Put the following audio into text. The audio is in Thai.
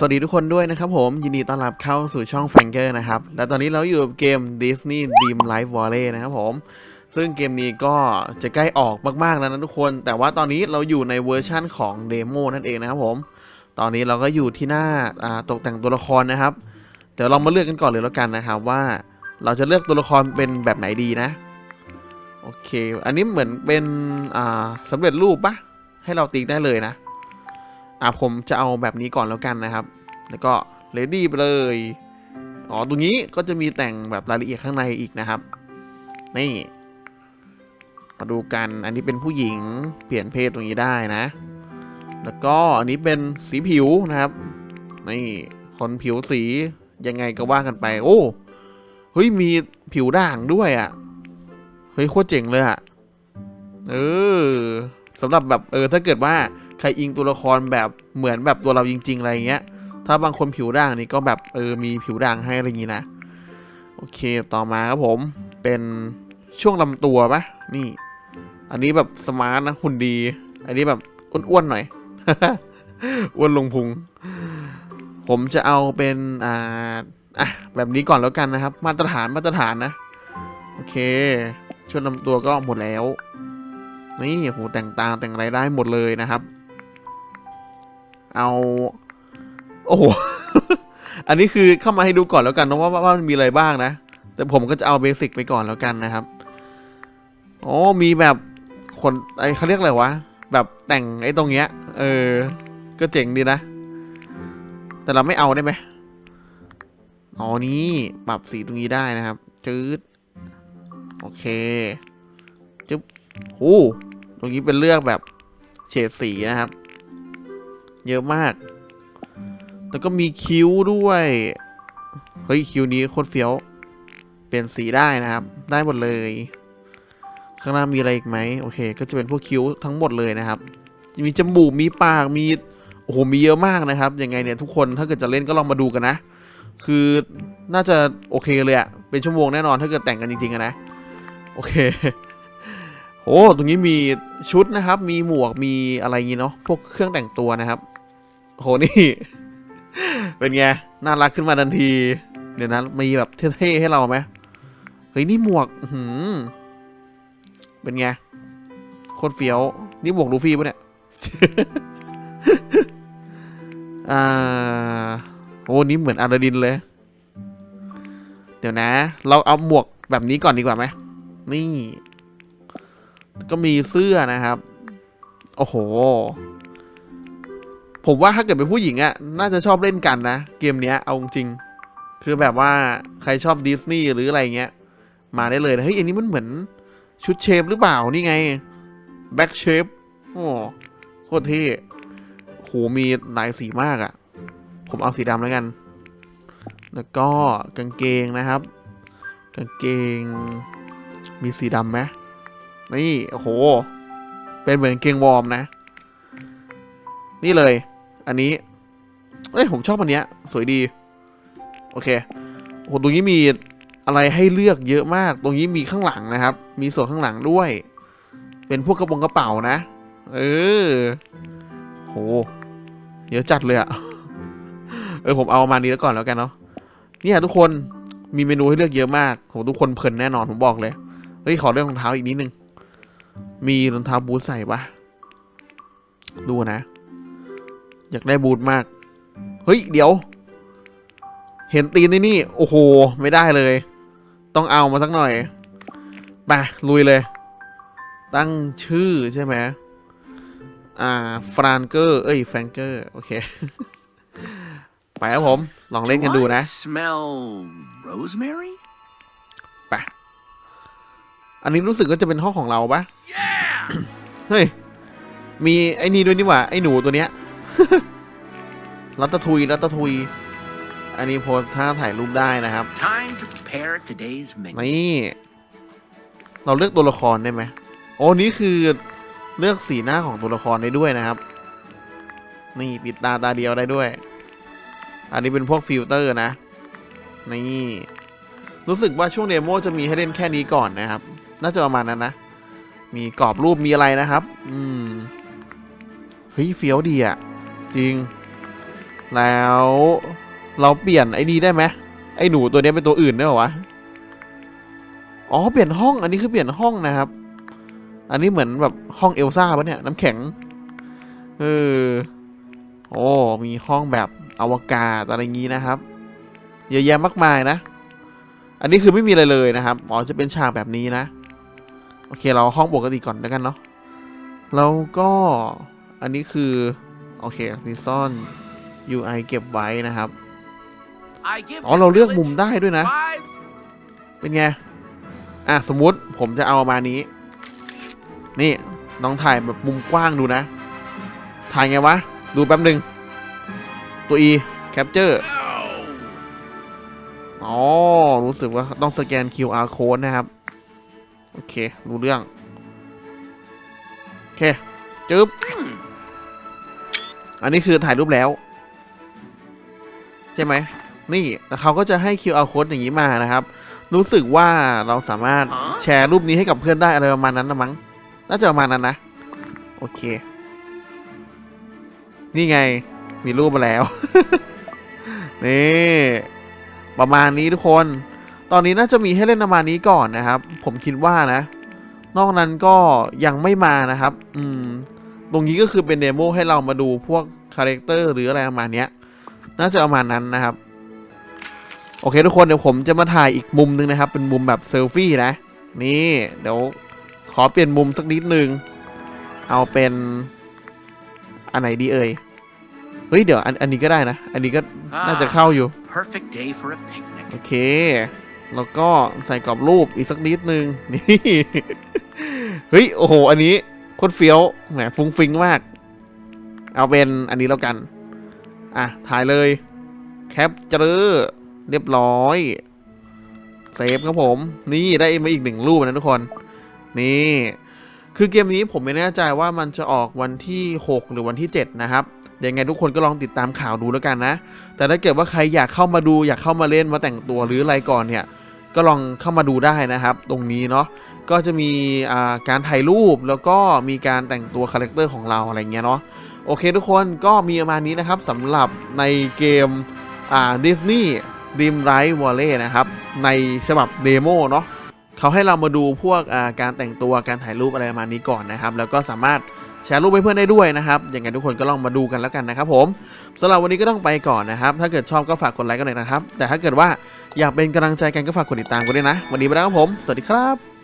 สวัสดีทุกคนด้วยนะครับผม ยินดีต้อนรับเข้าสู่ช่องแฟงเกอร์นะครับ และตอนนี้เราอยู่กับเกม Disney Dream Life Valley นะครับผม ซึ่งเกมนี้ก็จะใกล้ออกมากๆแล้วนะทุกคน แต่ว่าตอนนี้เราอยู่ในเวอร์ชั่นของเดโมนั่นเองนะครับผม ตอนนี้เราก็อยู่ที่หน้าตกแต่งตัวละครนะครับ เดี๋ยวเรามาเลือกกันก่อนเลยแล้วกันนะครับว่าเราจะเลือกตัวละครเป็นแบบไหนดีนะ โอเค อันนี้เหมือนเป็นสำเร็จรูปปะให้เราติ๊กได้เลยนะ อะผมจะเอาแบบนี้ก่อนแล้วกันนะครับ แล้วก็เลดี้ไปเลย อ๋อ ตรงนี้ก็จะมีแต่งแบบรายละเอียดข้างในอีกนะครับ นี่มาดูกัน อันนี้เป็นผู้หญิง เปลี่ยนเพศตรงนี้ได้นะ แล้วก็อันนี้เป็นสีผิวนะครับ นี่ คนผิวสียังไงก็ว่ากันไป โอ้ เฮ้ย มีผิวด่างด้วยอะ่ะ เฮ้ย โคตรเจ๋งเลยอะ่ะ เออสำหรับแบบเออถ้าเกิดว่า ใครอิงตัวละครแบบเหมือนแบบตัวเราจริง ๆ อะไรเงี้ย ถ้าบางคนผิวด่างนี่ก็แบบเออมีผิวด่างให้อะไรอย่างงี้นะ โอเคต่อมาครับผมเป็นช่วงลำตัวปะนี่ อันนี้แบบสมาร์ทนะหุ่นดี อันนี้แบบอ้วนๆหน่อย อ้วนลงพุง ผมจะเอาเป็นอ่าอะแบบนี้ก่อนแล้วกันนะครับ มาตรฐานมาตรฐานนะ โอเคช่วงลำตัวก็หมดแล้วนี่โหแต่งตาแต่งอะไรได้หมดเลยนะครับ เอา โอ้โห อันนี้คือเข้ามาให้ดูก่อนแล้วกันนะว่าว่าว่ามันมีอะไรบ้างนะ แต่ผมก็จะเอาเบสิกไปก่อนแล้วกันนะครับอ๋อมีแบบคนไอเขาเรียกอะไรวะ แบบแต่งไอ้ตรงเนี้ย เออ ก็เจ๋งดีนะ แต่เราไม่เอาได้ไหมอ๋อนี่ปรับสีตรงนี้ได้นะครับ จืด โอเค จึ๊บโอ้ตรงนี้เป็นเลือกแบบเฉดสีนะครับ เยอะมาก แล้วก็มีคิ้วด้วย เฮ้ยคิ้วนี้โคตรเฟี้ยว เปลี่ยนสีได้นะครับ ได้หมดเลย ข้างหน้ามีอะไรอีกไหมโอเค ก็จะเป็นพวกคิ้วทั้งหมดเลยนะครับมีจมูกมีปากมีโอ้โหมีเยอะมากนะครับยังไงเนี่ยทุกคนถ้าเกิดจะเล่นก็ลองมาดูกันนะ คือน่าจะโอเคเลยอะเป็นชั่วโมงแน่นอนถ้าเกิดแต่งกันจริงๆนะโอเคโอ้ตรงนี้มีชุดนะครับ มีหมวกมีอะไรอย่างงี้เนาะพวกเครื่องแต่งตัวนะครับ โหนี่ เป็นไง น่ารักขึ้นมาทันที เดี๋ยวนะมีแบบเท่ๆให้เราไหมเฮ้ย นี่หมวกหือเป็นไง โคตรเฟี้ยว นี่หมวกลูฟี่ปะเนี่ย อ่า โอ้นี่เหมือนอาราดินเลย เดี๋ยวนะ เราเอาหมวกแบบนี้ก่อนดีกว่าไหม นี่ ก็มีเสื้อนะครับ โอ้โห ผมว่าถ้าเกิดเป็นผู้หญิงอะน่าจะชอบเล่นกันนะ เกมเนี้ยเอาจริง คือแบบว่าใครชอบดิสนีย์หรืออะไรเงี้ย มาได้เลยนะ เฮ้ย อันนี้มันเหมือนชุดเชฟหรือเปล่า นี่ไงแบ็กเชฟโอ้โคตรเท่โหมีหลายสีมากอะผมเอาสีดำแล้วกัน แล้วก็กางเกงนะครับ กางเกงมีสีดำไหมนี่ โอ้โห เป็นเหมือนกางเกงวอร์มนะ นี่เลย อันนี้ เอ้ยผมชอบอันเนี้ย สวยดี โอเคโหตรงนี้มีอะไรให้เลือกเยอะมาก ตรงนี้มีข้างหลังนะครับ มีส่วนข้างหลังด้วย เป็นพวกกระโปรงกระเป๋านะ เออ โหเดี๋ยวจัดเลยอะเออผมเอามานี้แล้วก่อนแล้วกันเนาะ เนี่ยทุกคนมีเมนูให้เลือกเยอะมากโหทุกคนเพลินแน่นอนผมบอกเลย เฮ้ยขอเรื่องรองเท้าอีกนิดนึง มีรองเท้าบูทใส่ปะดูนะ อยากได้บูทมาก เฮ้ย เดี๋ยว เห็นตีนนี่นี่ โอ้โห ไม่ได้เลย ต้องเอามาสักหน่อยไปลุยเลย ตั้งชื่อใช่ไหมอ่า ฟรานเกอร์ เอ้ย แฟรงเกอร์ โอเค ไปครับผม ลองเล่นกันดูนะ I smell rosemary? ไปอันนี้รู้สึกว่าจะเป็นห้องของเราปะเฮ้ย มีไอ้นี่ด้วยนี่หว่า ไอ้หนูตัวเนี้ย รัตทุยรัตทุย อันนี้โพสท่าถ่ายรูปได้นะครับ Time to prepare today's menu. นี่ เราเลือกตัวละครได้ไหมโอ้นี่คือเลือกสีหน้าของตัวละครได้ด้วยนะครับ นี่ปิดตาตาเดียวได้ด้วย อันนี้เป็นพวกฟิลเตอร์นะ นี่ รู้สึกว่าช่วงเดโมจะมีให้เล่นแค่นี้ก่อนนะครับ น่าจะประมาณนั้นนะ มีกรอบรูปมีอะไรนะครับ อืม เฮ้ยเฟี้ยวดีอะ จริง แล้วเราเปลี่ยนไอ้นี่ได้ไหมไอ้หนูตัวนี้เป็นตัวอื่นได้หรอวะ อ๋อเปลี่ยนห้อง อันนี้คือเปลี่ยนห้องนะครับ อันนี้เหมือนแบบห้องเอลซ่าปะเนี่ยน้ำแข็ง เออ โอ้มีห้องแบบอวกาศอะไรงี้นะครับเยอะแยะมากมายนะ อันนี้คือไม่มีอะไรเลยนะครับ อ๋อจะเป็นฉากแบบนี้นะ โอเคเราห้องปกติก่อนแล้วกันเนาะ แล้วก็อันนี้คือ โอเคมีซ่อน UI เก็บไว้นะครับ I give อ๋อ this เราเลือกมุม village ได้ด้วยนะ five เป็นไง อะ สมมุติผมจะเอามานี้ นี่ลองถ่ายแบบมุมกว้างดูนะ ถ่ายไงวะ ดูแป๊บหนึ่ง ตัว E capture อ๋อ รู้สึกว่าต้องสแกน QR code นะครับ โอเค รู้เรื่อง โอเค จึ๊บ อันนี้คือถ่ายรูปแล้ว ใช่ไหม นี่แล้วเขาก็จะให้ QR code อย่างนี้มานะครับ รู้สึกว่าเราสามารถฮะแชร์รูปนี้ให้กับเพื่อนได้อะไรประมาณนั้นนะมั้ง น่าจะประมาณนั้นนะ โอเค นี่ไง มีรูปมาแล้ว นี่ ประมาณนี้ทุกคน ตอนนี้น่าจะมีให้เล่นประมาณนี้ก่อนนะครับ ผมคิดว่านะ นอกนั้นก็ยังไม่มานะครับ อืม ตรงนี้ก็คือเป็นเดโมให้เรามาดูพวกคาแรคเตอร์หรืออะไรประมาณเนี้ยน่าจะประมาณนั้นนะครับ โอเคทุกคนเดี๋ยวผมจะมาถ่ายอีกมุมหนึงนะครับ เป็นมุมแบบเซลฟี่นะ นี่เดี๋ยวขอเปลี่ยนมุมสักนิดนึง เอาเป็นอันไหนดีเอ่ยเฮ้ยเดี๋ยวอันอันนี้ก็ได้นะ อันนี้ก็น่าจะเข้าอยู่ Perfect day for a picnic. โอเค แล้วก็ใส่กรอบรูปอีกสักนิดนึงนี่ เฮ้ย โอ้โห อันนี้ โคตรเฟี้ยวแหมฟุ้งฟิงมาก เอาเป็นอันนี้แล้วกัน อะ ถ่ายเลย แคปเจอร์เรียบร้อยเซฟครับผม นี่ได้มาอีกหนึ่งรูปนะทุกคน นี่ คือเกมนี้ผมไม่แน่ใจว่ามันจะออกวันที่ 6 หรือวันที่ 7 นะครับยังไงทุกคนก็ลองติดตามข่าวดูแล้วกันนะ แต่ถ้าเกิดว่าใครอยากเข้ามาดูอยากเข้ามาเล่นมาแต่งตัวหรืออะไรก่อนเนี่ย ก็ลองเข้ามาดูได้นะครับ ตรงนี้เนาะก็จะมีการถ่ายรูปแล้วก็มีการแต่งตัวคาแรคเตอร์ของเราอะไรเงี้ยเนาะโอเคทุกคนก็มีประมาณนี้นะครับสำหรับในเกมดิสนีย์ดีมไรท์วอลเล่นะครับ ในฉบับเดโมเนาะเขาให้เรามาดูพวกการแต่งตัวการถ่ายรูปอะไรประมาณนี้ก่อนนะครับ แล้วก็สามารถแชร์รูปให้เพื่อนได้ด้วยนะครับอยังไงทุกคนก็ลองมาดูกันแล้วกันนะครับผมสำหรับวันนี้ก็ต้องไปก่อนนะครับ ถ้าเกิดชอบก็ฝากกดไลค์กันหน่อยนะครับ แต่ถ้าเกิดว่า อยากเป็นกำลังใจกันก็ฝากกดติดตามกันด้วยนะ วันนี้ไปแล้วครับผม สวัสดีครับ